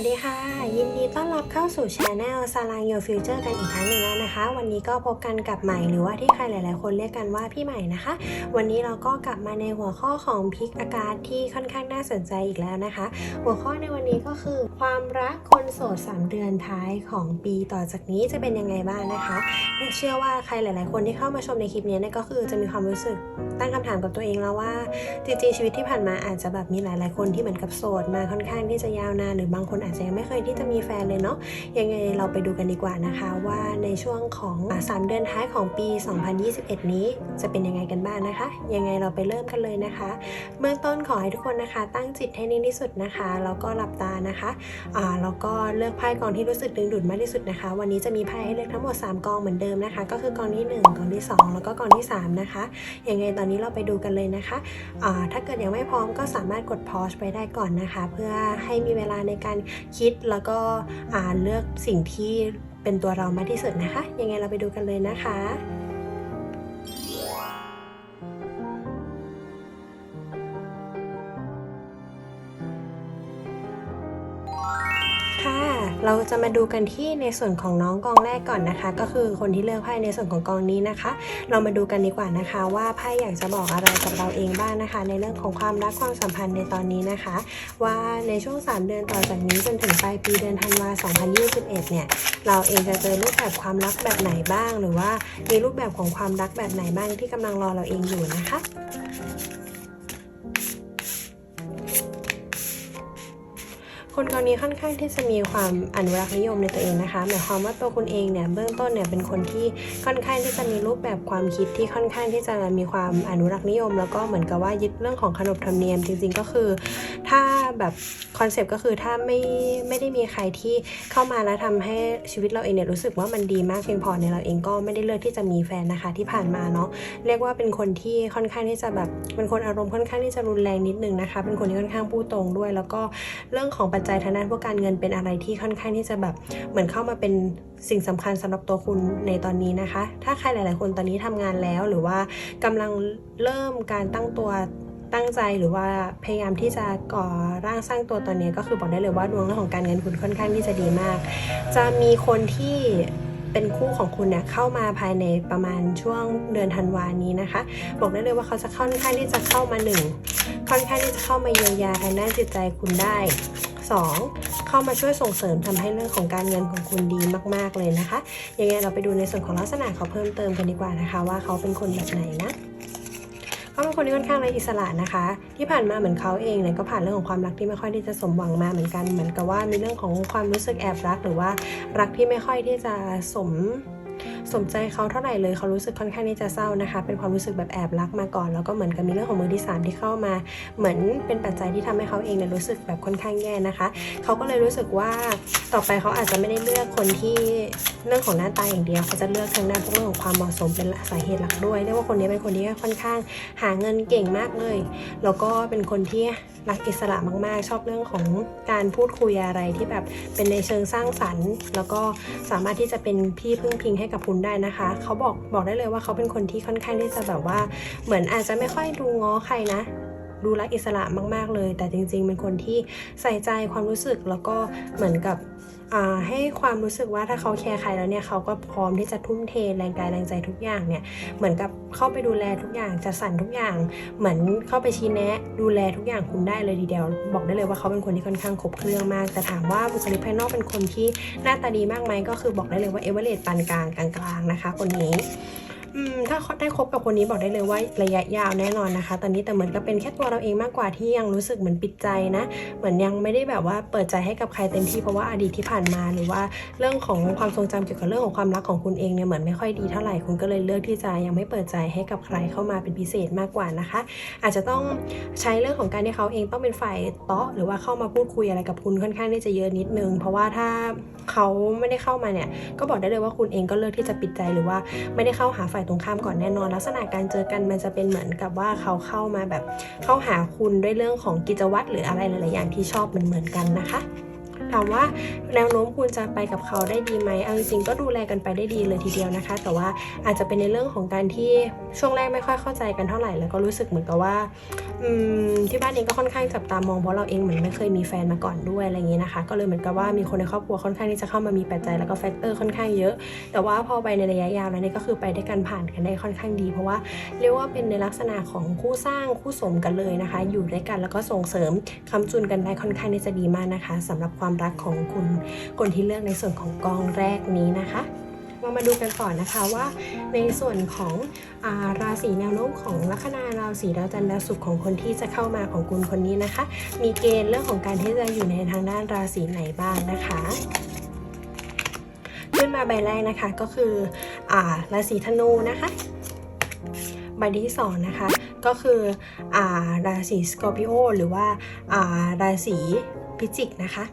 วัสดีค่ะ ยินดีต้อนรับเข้าสู่ช anel สลาง Your Future กันอีกครั้งหนึ่งแล้วนะคะ วันนี้ก็พบกันกับใหม่หรือว่าที่ใครหลาย ๆ คนเรียกกันว่าพี่ใหม่นะคะ วันนี้เราก็กลับมาในหัวข้อของพิกอากาศที่ค่อนข้างน่าสนใจอีกแล้วนะคะ หัวข้อในวันนี้ก็คือ ความรักคนโสด 3 เดือนท้ายของปีต่อจากนี้จะเป็นยังไงบ้างนะคะเชื่อว่าใครหลาย ๆ คนที่เข้ามาชมในคลิปนี้ก็คือจะมีความรู้สึก ตั้งคำถามกับตัวเองแล้วว่า จริงๆชีวิตที่ผ่านมาอาจจะแบบมีหลายๆคนที่เหมือนกับโสดมาค่อนข้างที่จะยาวนานหรือบางคนอาจจะยังไม่เคยที่จะมีแฟนเลยเนาะยังไงเราไปดูกันดีกว่านะคะว่าในช่วงของอ่าสามเดือนท้ายของปี 2021 นี้จะเป็นยังไงกันบ้างนะคะ ยังไงเราไปเริ่มกันเลยนะคะเบื้องต้นขอให้ทุกคนนะคะ ตั้งจิตให้นิ่งที่สุดนะคะแล้วก็หลับตานะคะอ่าแล้วก็เลือกไพ่กองที่รู้สึกดึงดูดมากที่สุดนะคะ วันนี้จะมีไพ่ให้เลือกทั้งหมด 3 กองเหมือนเดิมนะคะ ก็คือกองที่ 1กองที่ 2 แล้วก็กองที่ 3 นะคะยังไงตอนนี้เราไปดูกันเลยนะคะะถ้าเกิดยังไม่พร้อมก็สามารถกดพอสไปได้ก่อนนะคะ เพื่อให้มีเวลาในการคิดแล้วก็เลือกสิ่งที่เป็นตัวเรามากที่สุดนะคะ ยังไงเราไปดูกันเลยนะคะ เราจะมาดูกันที่ในส่วนของน้องกองแรกก่อนนะคะ ก็คือคนที่เลือกไพ่ในส่วนของกองนี้นะคะ เรามาดูกันดีกว่านะคะ ว่าไพ่อยากจะบอกอะไรกับเราเองบ้างนะคะ ในเรื่องของความรักความสัมพันธ์ในตอนนี้นะคะ ว่าในช่วง 3 เดือนต่อจากนี้จนถึงปลายปีเดือนธันวา2021 เนี่ยเราเองจะเจอรูปแบบความรักแบบไหนบ้าง หรือว่ามีรูปแบบของความรักแบบไหนบ้างที่กำลังรอเราเองอยู่นะคะ คนคนนี้ค่อนข้างที่จะมีความอนุรักษ์นิยมในตัวเองนะคะ หมายความว่าตัวคุณเองเนี่ยเบื้องต้นเนี่ยเป็นคนที่ค่อนข้างที่จะมีรูปแบบความคิดที่ค่อนข้างที่จะมีความอนุรักษ์นิยม แล้วก็เหมือนกับว่ายึดเรื่องของขนบธรรมเนียม จริง ๆ ก็คือ ถ้าแบบคอนเซปต์ก็คือถ้าไม่ไม่ได้มีใครที่เข้ามาแล้วทำให้ชีวิตเราเองเนี่ยรู้สึกว่ามันดีมากเพียงพอในเราเองก็ไม่ได้เลือกที่จะมีแฟนนะคะที่ผ่านมาเนาะเรียกว่าเป็นคนที่ค่อนข้างที่จะแบบเป็นคนอารมณ์ค่อนข้างที่จะรุนแรงนิดนึงนะคะ เป็นคนที่ค่อนข้างพูดตรงด้วย แล้วก็เรื่องของปัจจัยทางด้านพวกการเงินเป็นอะไรที่ค่อนข้างที่จะแบบเหมือนเข้ามาเป็นสิ่งสำคัญสำหรับตัวคุณในตอนนี้นะคะ ถ้าใครหลาย ๆ คนตอนนี้ทำงานแล้วหรือว่ากำลังเริ่มการตั้งตัว ตั้งใจหรือว่าพยายามที่จะก่อร่างสร้างตัวตอนนี้ก็คือบอกได้เลยว่าดวงเรื่องของการเงินคุณค่อนข้างที่จะดีมาก จะมีคนที่เป็นคู่ของคุณเนี่ยเข้ามาภายในประมาณช่วงเดือนธันวานี้นะคะ บอกได้เลยว่าเขาจะค่อนข้างที่จะเข้ามาหนึ่งค่อนข้างที่จะเข้ามาเยียวยาทางด้านจิตใจคุณได้ 2. เข้ามาช่วยส่งเสริมทำให้เรื่องของการเงินของคุณดีมาก ๆ เลยนะคะยังไงเราไปดูในส่วนของลักษณะเขาเพิ่มเติมกันดีกว่านะคะ ว่าเขาเป็นคนแบบไหนนะ เขาเป็นคนที่ค่อนข้างไร้อิสระนะคะ ที่ผ่านมาเหมือนเขาเองเนี่ยก็ผ่านเรื่องของความรักที่ไม่ค่อยที่จะสมหวังมาเหมือนกัน เหมือนกับว่ามีเรื่องของความรู้สึกแอบรัก หรือว่ารักที่ไม่ค่อยที่จะสม สมใจเขาเท่าไหร่เลยเขารู้สึกค่อนข้างที่จะเศร้านะคะ เป็นความรู้สึกแบบแอบรักมาก่อน แล้วก็เหมือนกับมีเรื่องของมือที่สามที่เข้ามา เหมือนเป็นปัจจัยที่ทำให้เขาเองเนี่ยรู้สึกแบบค่อนข้างแย่นะคะ เขาก็เลยรู้สึกว่าต่อไปเขาอาจจะไม่ได้เลือกคนที่เรื่องของหน้าตาอย่างเดียวเขาจะเลือกทางด้านพวกเรื่องของความเหมาะสมเป็นสาเหตุหลักด้วยเรียกว่าคนนี้เป็นคนที่ค่อนข้างหาเงินเก่งมากเลย แล้วก็เป็นคนที่รักอิสระมากๆ ชอบเรื่องของการพูดคุยอะไรที่แบบเป็นในเชิงสร้างสรรค์ แล้วก็สามารถที่จะเป็นพี่พึ่งพิงให้กับคุณได้นะคะ เขาบอกบอกได้เลยว่าเขาเป็นคนที่ค่อนข้างที่จะแบบว่า เหมือนอาจจะไม่ค่อยดูง้อใครนะดูรักอิสระมาก ๆ เลย แต่จริง ๆ เป็นคนที่ใส่ใจความรู้สึกแล้วก็เหมือนกับ ให้ความรู้สึกว่าถ้าเขาแคร์ใครแล้วเนี่ยเขาก็พร้อมที่จะทุ่มเทแรงกายแรงใจทุกอย่างเนี่ยเหมือนกับเข้าไปดูแลทุกอย่างจัดสรรทุกอย่าง เหมือนเข้าไปชี้แนะ ดูแลทุกอย่างคุณได้เลยทีเดียว บอกได้เลยว่าเขาเป็นคนที่ค่อนข้างครบเครื่องมาก แต่ถามว่าบุคลิกภายนอกเป็นคนที่หน้าตาดีมากไหมก็คือบอกได้เลยว่าเอเวอเรสต์ปานกลางกลางๆนะคะคนนี้ ถ้าได้คบกับคนนี้บอกได้เลยว่าระยะยาวแน่นอนนะคะ ตอนนี้แต่เหมือนกับเป็นแค่ตัวเราเองมากกว่าที่ยังรู้สึกเหมือนปิดใจนะ เหมือนยังไม่ได้แบบว่าเปิดใจให้กับใครเต็มที่เพราะว่าอดีตที่ผ่านมาหรือว่าเรื่องของความทรงจำเกี่ยวกับเรื่องของความรักของคุณเองเนี่ยเหมือนไม่ค่อยดีเท่าไหร่คุณก็เลยเลือกที่จะยังไม่เปิดใจให้กับใครเข้ามาเป็นพิเศษมากกว่านะคะ อาจจะต้องใช้เรื่องของการที่เขาเองต้องเป็นฝ่ายเตาะหรือว่าเข้ามาพูดคุยอะไรกับคุณค่อนข้างที่จะเยอะนิดนึง เพราะว่าถ้าเขาไม่ได้เข้ามาเนี่ยก็บอกได้เลยว่าคุณเองก็เลือกที่จะปิดใจหรือว่าไม่ได้เข้าหาฝ่ายตรงข้ามก่อนแน่นอน ลักษณะการเจอกันมันจะเป็นเหมือนกับว่าเขาเข้ามาแบบเข้าหาคุณด้วยเรื่องของกิจวัตรหรืออะไรหลายๆอย่างที่ชอบเหมือนเหมือนๆกันนะคะ ถามว่าแนวโน้มคุณจะไปกับเขาได้ดีไหมเอาจริงๆก็ดูแลกันไปได้ดีเลยทีเดียวนะคะ แต่ว่าอาจจะเป็นในเรื่องของการที่ช่วงแรกไม่ค่อยเข้าใจกันเท่าไหร่แล้วก็รู้สึกเหมือนกับว่าที่บ้านเองก็ค่อนข้างจับตามองเพราะเราเองเหมือนไม่เคยมีแฟนมาก่อนด้วยอะไรอย่างนี้นะคะ ก็เลยเหมือนกับว่ามีคนในครอบครัวค่อนข้างที่จะเข้ามามีปัจจัยแล้วก็แฟกเตอร์ค่อนข้างเยอะ แต่ว่าพอไปในระยะยาวแล้วนี่ก็คือไปได้กันผ่านกันได้ค่อนข้างดี เพราะว่าเรียกว่าเป็นในลักษณะของคู่สร้างคู่สมกันเลยนะคะ อยู่ด้วยกันแล้วก็ส่งเสริมคำจุนกันได้ค่อนข้างที่จะดีมากนะคะสำหรับความรักของคุณคนที่เลือกในส่วนของกองแรกนี้นะคะเรามาดูกันต่อนะคะว่าในส่วนของอาราศีแนวโน้มของลัคนาราศีดาวจันทร์ดาวศุกร์ของคนที่จะเข้ามาของคุณคนนี้นะคะ มีเกณฑ์เรื่องของการที่จะอยู่ในทางด้านราศีไหนบ้างนะคะขึ้นมาใบแรกนะคะก็คืออ่าราศีธนูนะคะใบที่สองนะคะก็คืออ่าราศีสกอร์ปิโอหรือว่าอ่าราศีพิจิกนะคะ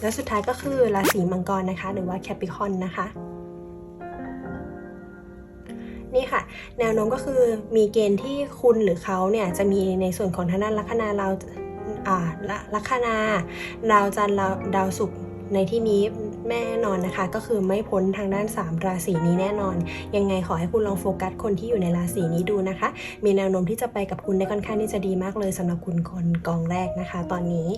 แล้วสุดท้ายก็คือราศีมังกรนะคะ หรือว่าแคปิคอนนะคะ นี่ค่ะ แนวโน้มก็คือมีเกณฑ์ที่คุณหรือเขาเนี่ยจะมีในส่วนของทางด้านลัคนาเราอ่าลัคนาดาวจันทร์ดาวดาวศุกร์ในที่นี้ แน่นอนนะคะ ก็คือไม่พ้นทางด้าน 3 ราศีนี้แน่นอน ยังไงขอให้คุณลองโฟกัสคนที่อยู่ในราศีนี้ดูนะคะ มีแนวโน้มที่จะไปกับคุณได้ค่อนข้างที่จะดีมากเลยสำหรับคุณคนกองแรกนะคะ ตอนนี้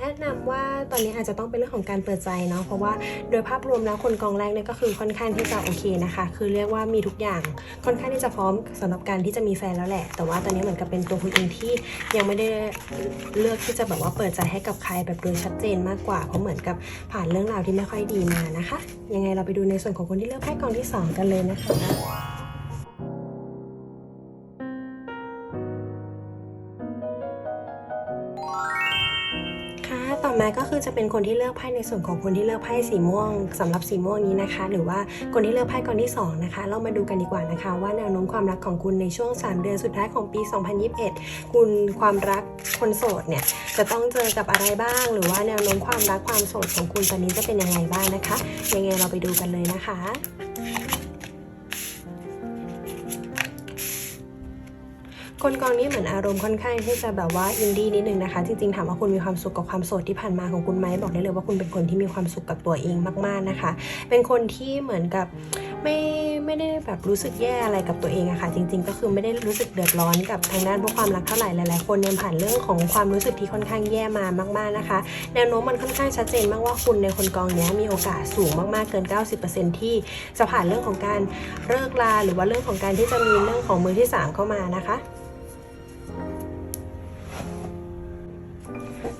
แนะนำว่าตอนนี้อาจจะต้องเป็นเรื่องของการเปิดใจเนาะเพราะว่าโดยภาพรวมแล้วคนกองแรกเนี่ยก็คือค่อนข้างที่จะโอเคนะคะ คือเรียกว่ามีทุกอย่างค่อนข้างที่จะพร้อมสำหรับการที่จะมีแฟนแล้วแหละ แต่ว่าตอนนี้เหมือนกับเป็นตัวคุณเองที่ยังไม่ได้เลือกที่จะแบบว่าเปิดใจให้กับใครแบบโดยชัดเจนมากกว่าเพราะเหมือนกับผ่านเรื่องราวที่ไม่ค่อยดีมานะคะ ยังไงเราไปดูในส่วนของคนที่เลือกไพ่กองที่สองกันเลยนะคะ มาก็คือจะเป็นคนที่เลือกไพ่ในส่วนของคนที่เลือกไพ่สีม่วงสำหรับสีม่วงนี้นะคะ หรือว่าคนที่เลือกไพ่กองที่สองนะคะ เรามาดูกันดีกว่านะคะ ว่าแนวโน้มความรักของคุณในช่วง 3 เดือนสุดท้ายของปี 2021 คุณความรักคนโสดเนี่ยจะต้องเจอกับอะไรบ้าง หรือว่าแนวโน้มความรักความโสดของคุณตอนนี้จะเป็นยังไงบ้างนะคะ ยังไงเราไปดูกันเลยนะคะ คนกองนี้เหมือนอารมณ์ค่อนข้างที่จะแบบว่าอินดี้นิดนึงนะคะ จริงๆถามว่าคุณมีความสุขกับความโสดที่ผ่านมาของคุณไหมบอกได้เลยว่าคุณเป็นคนที่มีความสุขกับตัวเองมาก ๆนะคะ เป็นคนที่เหมือนกับไม่ไม่ได้แบบรู้สึกแย่อะไรกับตัวเองอะค่ะจริง ๆ ก็คือไม่ได้รู้สึกเดือดร้อนกับทางด้านพวกความรักเท่าไหร่หลายๆคนเนี่ยผ่านเรื่องของความรู้สึกที่ค่อนข้างแย่มามาก ๆนะคะ แนวโน้มมันค่อนข้างชัดเจนมากว่าคุณในคนกองนี้มีโอกาสสูงมากๆเกิน 90%ที่จะผ่านเรื่องของการเลิกลาหรือว่าเรื่องของการที่จะมีเรื่องของมือที่สามเข้ามานะคะ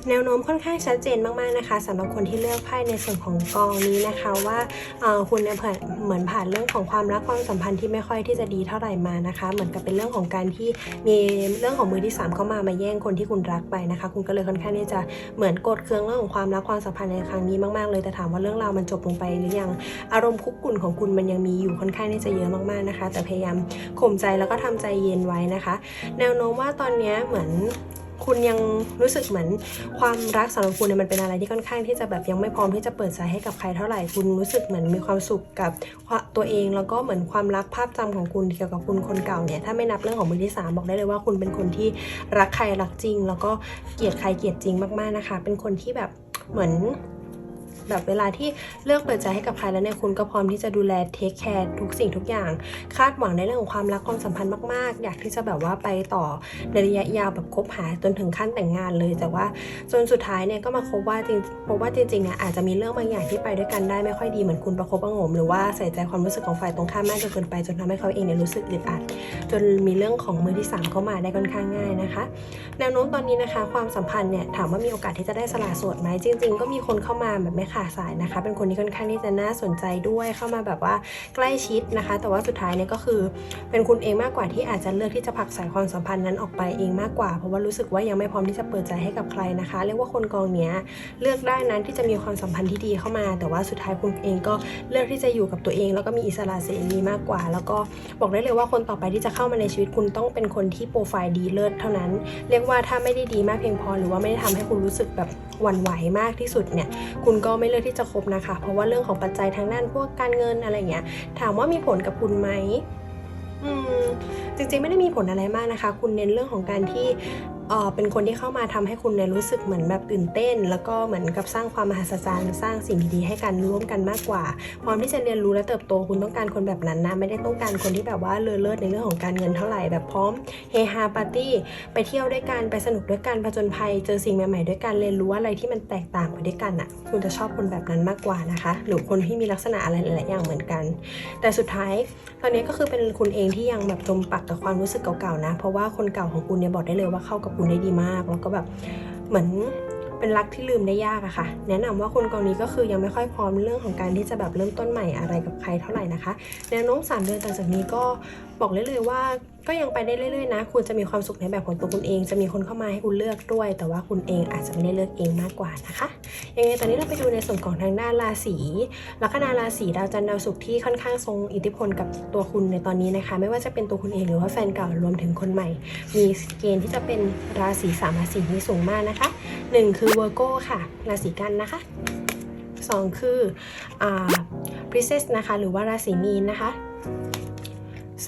แนวโน้มค่อนข้างชัดเจนมากๆนะคะสำหรับคนที่เลือกไพ่ในส่วนของกองนี้นะคะว่าคุณเนี่ยเหมือนผ่านเรื่องของความรักความสัมพันธ์ที่ไม่ค่อยที่จะดีเท่าไหร่มานะคะ เหมือนกับเป็นเรื่องของการที่มีเรื่องของมือที่สามเข้ามามาแย่งคนที่คุณรักไปนะคะ คุณก็เลยค่อนข้างที่จะเหมือนกดเครื่องเรื่องของความรักความสัมพันธ์ในครั้งนี้มากๆเลยแต่ถามว่าเรื่องราวมันจบลงไปหรือยังอารมณ์คุกกุ่นของคุณมันยังมีอยู่ค่อนข้างที่จะเยอะมากๆนะคะ แต่พยายามข่มใจแล้วก็ทำใจเย็นไว้นะคะ แนวโน้มว่าตอนนี้เหมือน คุณยังรู้สึกเหมือนความรักสำหรับคุณเนี่ยมันเป็นอะไรที่ค่อนข้างที่จะแบบยังไม่พร้อมที่จะเปิดใจให้กับใครเท่าไหร่คุณรู้สึกเหมือนมีความสุขกับตัวเอง แล้วก็เหมือนความรักภาพจำของคุณเกี่ยวกับคุณคนเก่าเนี่ยถ้าไม่นับเรื่องของมือที่สามบอกได้เลยว่าคุณเป็นคนที่รักใครรักจริง แล้วก็เกลียดใครเกลียดจริงมากๆนะคะ เป็นคนที่แบบเหมือน แบบเวลาที่เลือกเปิดใจให้กับใครแล้วเนี่ยคุณก็พร้อมที่จะดูแลเทคแคร์ทุกสิ่งทุกอย่าง คาดหวังในเรื่องของความรักความสัมพันธ์มากๆ อยากที่จะแบบว่าไปต่อในระยะยาวแบบคบหาจนถึงขั้นแต่งงานเลย แต่ว่าจนสุดท้ายเนี่ยก็มาพบว่าจริงพบว่าจริงๆอะอาจจะมีเรื่องบางอย่างที่ไปด้วยกันได้ไม่ค่อยดีเหมือนคุณประคบประงมหรือว่าใส่ใจความรู้สึกของฝ่ายตรงข้ามมากจนเกินไปจนทำให้เขาเองเนี่ยรู้สึกอึดอัดจนมีเรื่องของมือที่สามเข้ามาได้ค่อนข้างง่ายนะคะแนวโน้มตอนนี้นะคะ ความสัมพันธ์เนี่ยถามว่ามีโอกาสที่จะได้สละโสดไหมจริง ๆ ก็มีคนเข้ามาแบบไม่ขาดสายนะคะ เป็นคนที่ค่อนข้างที่จะน่าสนใจด้วยเข้ามาแบบว่าใกล้ชิดนะคะ แต่ว่าสุดท้ายเนี่ยก็คือเป็นคุณเองมากกว่าที่อาจจะเลือกที่จะผลักสายความสัมพันธ์นั้นออกไปเองมากกว่า เพราะว่ารู้สึกว่ายังไม่พร้อมที่จะเปิดใจให้กับใครนะคะ เรียกว่าคนกองเนี้ยเลือกได้นั้นที่จะมีความสัมพันธ์ที่ดีเข้ามา แต่ว่าสุดท้ายคุณเองก็เลือกที่จะอยู่กับตัวเอง แล้วก็มีอิสระเสรีมากกว่า แล้วก็บอกได้เลยว่าคนต่อไปที่จะเข้ามาในชีวิตคุณต้องเป็นคนที่โปรไฟล์ดีเลิศเท่านั้น เรียกว่าถ้าไม่ได้ดีมากเพียงพอ หรือว่าไม่ได้ทำให้คุณรู้สึกแบบหวั่นไหวมากที่สุดเนี่ยคุณก็ไม่เลือกที่จะคบนะคะ เพราะว่าเรื่องของปัจจัยทางด้านพวกการเงินอะไรเงี้ย ถามว่ามีผลกับคุณไหมอืมจริงๆไม่ได้มีผลอะไรมากนะคะ คุณเน้นเรื่องของการที่ เป็นคนที่เข้ามาทำให้คุณเนี่ยรู้สึกเหมือนแบบตื่นเต้น แล้วก็เหมือนกับสร้างความมหัศจรรย์ สร้างสิ่งดีๆให้กันร่วมกันมากกว่า พร้อมที่จะเรียนรู้และเติบโตคุณต้องการคนแบบนั้นนะไม่ได้ต้องการคนที่แบบว่าเลอเลิศในเรื่องของการเงินเท่าไหร่แบบพร้อมเฮฮาปาร์ตี้ไปเที่ยวด้วยกันไปสนุกด้วยกันผจญภัยเจอสิ่งใหม่ๆด้วยกันเรียนรู้อะไรที่มันแตกต่างไปด้วยกันอะคุณจะชอบคนแบบนั้นมากกว่านะคะ หรือคนที่มีลักษณะอะไรหลายๆอย่างเหมือนกัน แต่สุดท้ายตอนนี้ก็คือเป็นคุณเองที่ยังแบบจมปักกับความรู้สึกเก่าๆนะ เพราะว่าคนเก่าของคุณเนี่ยบอกได้เลยว่าเข้ากับคุณได้ดีมาก แล้วก็แบบเหมือนเป็นรักที่ลืมได้ยากอะค่ะ แนะนำว่าคนกองนี้ก็คือยังไม่ค่อยพร้อมเรื่องของการที่จะแบบเริ่มต้นใหม่อะไรกับใครเท่าไหร่นะคะ แนวโน้มสามเดือนต่อจากนี้ก็บอกเลยเลยว่า ก็ยังไปได้เรื่อยๆนะ คุณจะมีความสุขในแบบของตัวคุณเอง จะมีคนเข้ามาให้คุณเลือกด้วย แต่ว่าคุณเองอาจจะไม่ได้เลือกเองมากกว่านะคะ ยังไงตอนนี้เราไปดูในส่วนของทางด้านราศีลัคนาราศีดาวจันทร์ดาวศุกร์ที่ค่อนข้างทรงอิทธิพลกับตัวคุณในตอนนี้นะคะ ไม่ว่าจะเป็นตัวคุณเองหรือว่าแฟนเก่ารวมถึงคนใหม่ มีเกณฑ์ที่จะเป็นราศีสามราศีนี้สูงมากนะคะหนึ่งคือเวอร์โก้ค่ะ ราศีกันนะคะสองคืออ่า p r i n c e s นะคะ หรือว่าราศีมีนนะคะ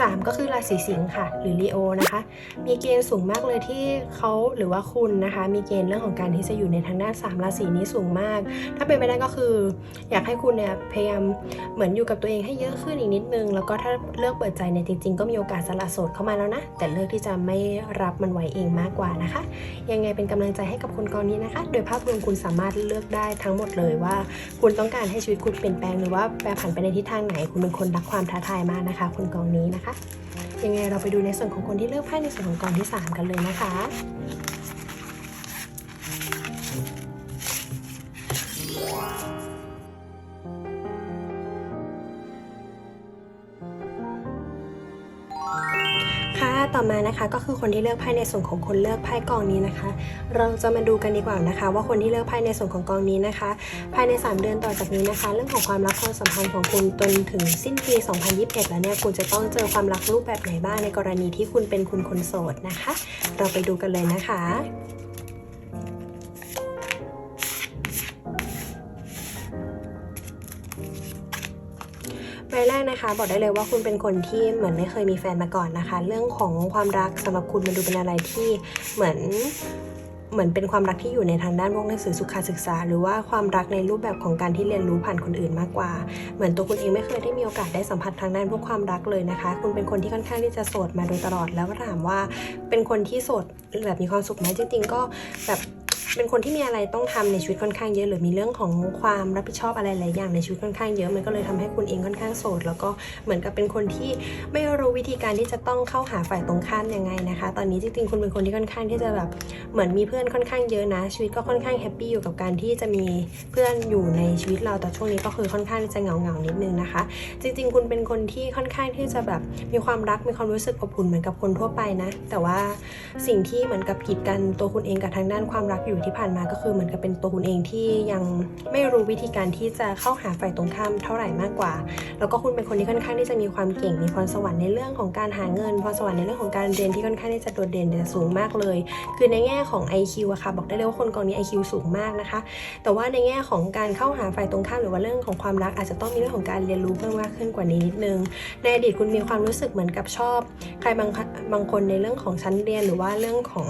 3 ก็คือราศีสิงค์ค่ะ หรือลีโอนะคะ มีเกณฑ์สูงมากเลยที่เขาหรือว่าคุณนะคะ มีเกณฑ์เรื่องของการที่จะอยู่ในทางด้าน 3 ราศีนี้สูงมาก ถ้าเป็นไปได้ก็คือ อยากให้คุณเนี่ยพยายามเหมือนอยู่กับตัวเองให้เยอะขึ้นอีกนิดนึง แล้วก็ถ้าเลือกเปิดใจเนี่ยจริง ๆ ก็มีโอกาสสละโสดเข้ามาแล้วนะ แต่เลือกที่จะไม่รับมันไว้เองมากกว่านะคะ ยังไงเป็นกำลังใจให้กับคนกองนี้นะคะ โดยภาพรวมคุณสามารถเลือกได้ทั้งหมดเลยว่า คุณต้องการให้ชีวิตคุณเปลี่ยนแปลงหรือว่าแปรผันไปในทิศทางไหน คุณเป็นคนรักความท้าทายมากนะคะคนกองนี้นะคะยังไงเราไปดูในส่วนของคนที่เลือกไพ่ในส่วนของกองที่ 3 กันเลยนะคะ มานะคะก็คือคนที่เลือกไพ่ในส่วนของคนเลือกไพ่กองนี้นะคะ เราจะมาดูกันดีกว่านะคะ ว่าคนที่เลือกไพ่ในส่วนของกองนี้นะคะ ภายใน 3 เดือนต่อจากนี้นะคะ เรื่องของความรักความสัมพันธ์ของคุณจนถึงสิ้นปี 2021 แล้วเนี่ยคุณจะต้องเจอความรักรูปแบบไหนบ้างในกรณีที่คุณเป็นคุณคนโสดนะคะ เราไปดูกันเลยนะคะ ใบแรกนะคะ บอกได้เลยว่าคุณเป็นคนที่เหมือนไม่เคยมีแฟนมาก่อนนะคะ เรื่องของความรักสำหรับคุณมันดูเป็นอะไรที่เหมือนเหมือนเป็นความรักที่อยู่ในทางด้านพวกหนังสือสุขศึกษา หรือว่าความรักในรูปแบบของการที่เรียนรู้ผ่านคนอื่นมากกว่า เหมือนตัวคุณเองไม่เคยได้มีโอกาสได้สัมผัสทางด้านพวกความรักเลยนะคะ คุณเป็นคนที่ค่อนข้างที่จะโสดมาโดยตลอดแล้วก็ถามว่าเป็นคนที่โสดแบบมีความสุขไหมจริงๆก็แบบ เป็นคนที่มีอะไรต้องทำในชีวิตค่อนข้างเยอะ หรือมีเรื่องของความรับผิดชอบอะไรหลายอย่างในชีวิตค่อนข้างเยอะ มันก็เลยทำให้คุณเองค่อนข้างโสด แล้วก็เหมือนกับเป็นคนที่ไม่รู้วิธีการที่จะต้องเข้าหาฝ่ายตรงข้ามยังไงนะคะ ตอนนี้จริงๆคุณเป็นคนที่ค่อนข้างที่จะแบบเหมือนมีเพื่อนค่อนข้างเยอะนะ ชีวิตก็ค่อนข้างแฮปปี้อยู่กับการที่จะมีเพื่อนอยู่ในชีวิตเราแต่ช่วงนี้ก็คือค่อนข้างที่จะเหงาเหงานิดนึงนะคะ จริง ๆ คุณเป็นคนที่ค่อนข้างที่จะแบบมีความรักมีความรู้สึกอบอุ่นเหมือนกับคนทั่วไปนะ แต่ว่าสิ่งที่เหมือนกับกีดกันตัวคุณเองกับทางด้านความรักอยู่ที่ผ่านมาก็คือเหมือนกับเป็นตัวคุณเองที่ยังไม่รู้วิธีการที่จะเข้าหาฝ่ายตรงข้ามเท่าไหร่มากกว่า แล้วก็คุณเป็นคนที่ค่อนข้างที่จะมีความเก่งมีพรสวรรค์ในเรื่องของการหาเงินพรสวรรค์ในเรื่องของการเรียนที่ค่อนข้างที่จะโดดเด่นเนี่สูงมากเลย คือในแง่ของ IQ อะค่ะบอกได้เลยว่าคนกองนี้ IQ สูงมากนะคะ แต่ว่าในแง่ของการเข้าหาฝ่ายตรงข้ามหรือว่าเรื่องของความรักอาจจะต้องมีเรื่องของการเรียนรู้เพิ่มมากขึ้นกว่านี้นิดนึง ในอดีตคุณมีความรู้สึกเหมือนกับชอบ ใครบางบางคนในเรื่องของชั้นเรียนหรือว่าเรื่องของ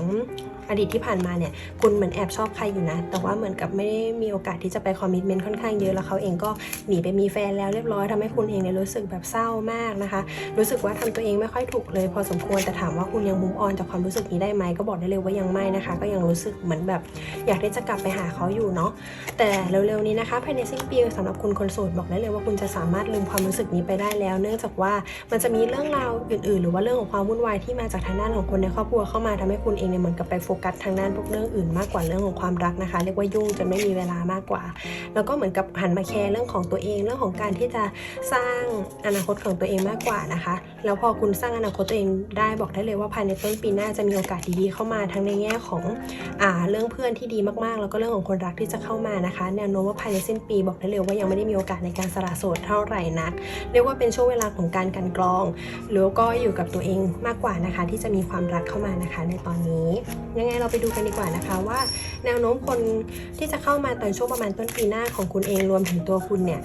อดีตที่ผ่านมาเนี่ยคุณเหมือนแอบชอบใครอยู่นะ แต่ว่าเหมือนกับไม่ได้มีโอกาสที่จะไปคอมมิชเมนต์ค่อนข้างเยอะแล้วเขาเองก็หนีไปมีแฟนแล้วเรียบร้อยทำให้คุณเองเนี่ยรู้สึกแบบเศร้ามากนะคะ รู้สึกว่าทำตัวเองไม่ค่อยถูกเลย พอสมควรแต่ถามว่าคุณยังมุมออนจากความรู้สึกนี้ได้ไหมก็บอกได้เลยว่ายังไม่นะคะ ก็ยังรู้สึกเหมือนแบบ อยากที่จะกลับไปหาเขาอยู่เนาะแต่เร็วๆนี้นะคะภายในสิ้นปีสำหรับคุณคนโสดบอกได้เลยว่าคุณจะสามารถลืมความรู้สึกนี้ไปได้แล้ว เนื่องจากว่ามันจะมีเรื่องราวอื่น ๆ หรือว่าเรื่องของความวุ่นวายที่มาจากทางด้านของคนในครอบครัวเข้ามาทำให้คุณเองเนี่ยเหมือนกับไปโฟกัสทางด้านพวกเรื่องอื่นมากกว่าเรื่องของความรักนะคะ เรียกว่ายุ่งจนไม่มีเวลามากกว่า แล้วก็เหมือนกับหันมาแคร์เรื่องของตัวเองเรื่องของการที่จะสร้างอนาคตของตัวเองมากกว่านะคะ แล้วพอคุณสร้างอนาคตตัวเองได้บอกได้เลยว่าภายในต้นปีหน้าจะมีโอกาสดีๆเข้ามาทั้งในแง่ของอ่าเรื่องเพื่อนที่ดีมากๆ แล้วก็เรื่องของคนรักที่จะเข้ามานะคะ แนวโน้มว่าภายในสิ้นปีบอกได้เลยว่ายังไม่ได้มีโอกาสในการสละโสดเท่าไหร่นัก เรียกว่าเป็นช่วงเวลาของการกันกรองแล้วก็อยู่กับตัวเองมากกว่านะคะ ที่จะมีความรักเข้ามานะคะ ในตอนนี้ ยังไงเราไปดูกันดีกว่านะคะว่า แนวโน้มคนที่จะเข้ามาตอนช่วงประมาณต้นปีหน้าของคุณเองรวมถึงตัวคุณเนี่ย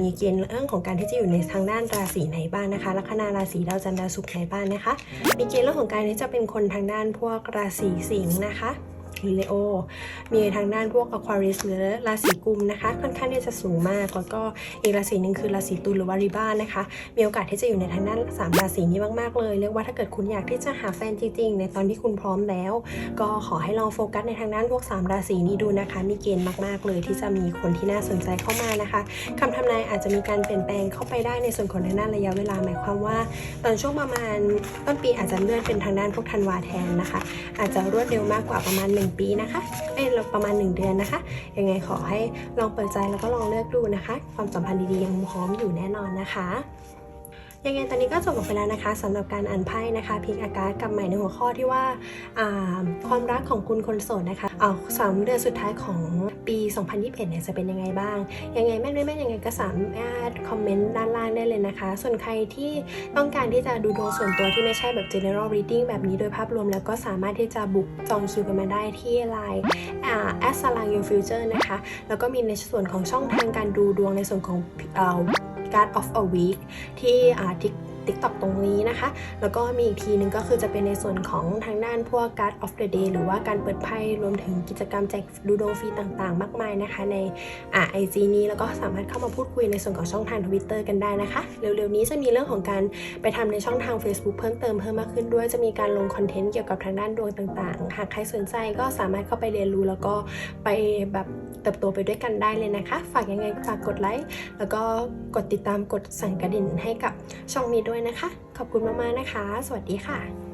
มีเกณฑ์เรื่องของการที่จะอยู่ในทางด้านราศีไหนบ้างนะคะ ลัคนาราศีดาวจันทร์ดาวศุกร์ไหนบ้างนะคะ มีเกณฑ์เรื่องของการที่จะเป็นคนทางด้านพวกราศีสิงห์นะคะือเลโอ มีทางด้านพวก Aquarius หรือราศีกุมนะคะค่อนข้างที่จะสูงมาก แล้วก็อีกราศีหนึ่งคือราศีตุลหรือวาริบ้านนะคะ มีโอกาสที่จะอยู่ในทางด้านสามราศีนี้มากๆเลย เรียกว่าถ้าเกิดคุณอยากที่จะหาแฟนจริงๆ ในตอนที่คุณพร้อมแล้ว ก็ขอให้ลองโฟกัสในทางด้านพวก 3 ราศีนี้ดูนะคะ มีเกณฑ์มากๆเลย ที่จะมีคนที่น่าสนใจเข้ามานะคะคำทำนายอาจจะมีการเปลี่ยนแปลงเข้าไปได้ในส่วนของทางด้านระยะเวลาหมายความว่า ตอนช่วงประมาณต้นปีอาจจะเลื่อนเป็นทางด้านพวกธันวาแทนนะคะ อาจจะรวดเร็วมากกว่าประมาณ 1ปีนะคะเอ้ยประมาณ 1 เดือนนะคะ ยังไงขอให้ลองเปิดใจแล้วก็ลองเลือกดูนะคะ ความสัมพันธ์ดีๆยังพร้อมอยู่แน่นอนนะคะ ยังไงตอนนี้ก็จบลงไปแล้วนะคะสำหรับการอ่านไพ่นะคะพิกอากาศกับใหม่ในหัวข้อที่ว่าความรักของคุณคนโสดนะคะเอาสามเดือนสุดท้ายของปี 2021เนี่ยจะเป็นยังไงบ้าง ยังไงแม่นไม่แม่นยังไงก็สามารถคอมเมนต์ด้านล่างได้เลยนะคะ ส่วนใครที่ต้องการที่จะดูดวงส่วนตัวที่ไม่ใช่แบบ general reading แบบนี้โดยภาพรวมแล้วก็สามารถที่จะบุ๊กจองคิวกันมาได้ที่ Line อ่า a s a l a n g your future นะคะ แล้วก็มีในส่วนของช่องทางการดูดวงในส่วนของ เอ่อ Guard of a Week ที่อ่าทิก ติ๊กต็อกตรงนี้นะคะ แล้วก็มีอีกทีหนึงก็คือจะเป็นในส่วนของทางด้านพวก Guard of the Day หรือว่าการเปิดไพ่รวมถึงกิจกรรมแจกดูดวงฟรีต่างๆ มากมายนะคะ ในไอจีนี้แล้วก็สามารถเข้ามาพูดคุยในส่วนของช่องทาง Twitter กันได้นะคะ เร็วๆนี้จะมีเรื่องของการไปทำในช่องทาง Facebook เพิ่มเติมเพิ่มมากขึ้นด้วยจะมีการลงคอนเทนต์เกี่ยวกับทางด้านดวงต่างๆ หากใครสนใจก็สามารถเข้าไปเรียนรู้แล้วก็ไปแบบเติบโตไปด้วยกันได้เลยนะคะ ฝากยังไงฝากกดไลค์แล้วก็กดติดตามกดสั่นกระดิ่งให้กับช่องนี้ด้วยนะคะ ขอบคุณมากๆนะคะ สวัสดีค่ะ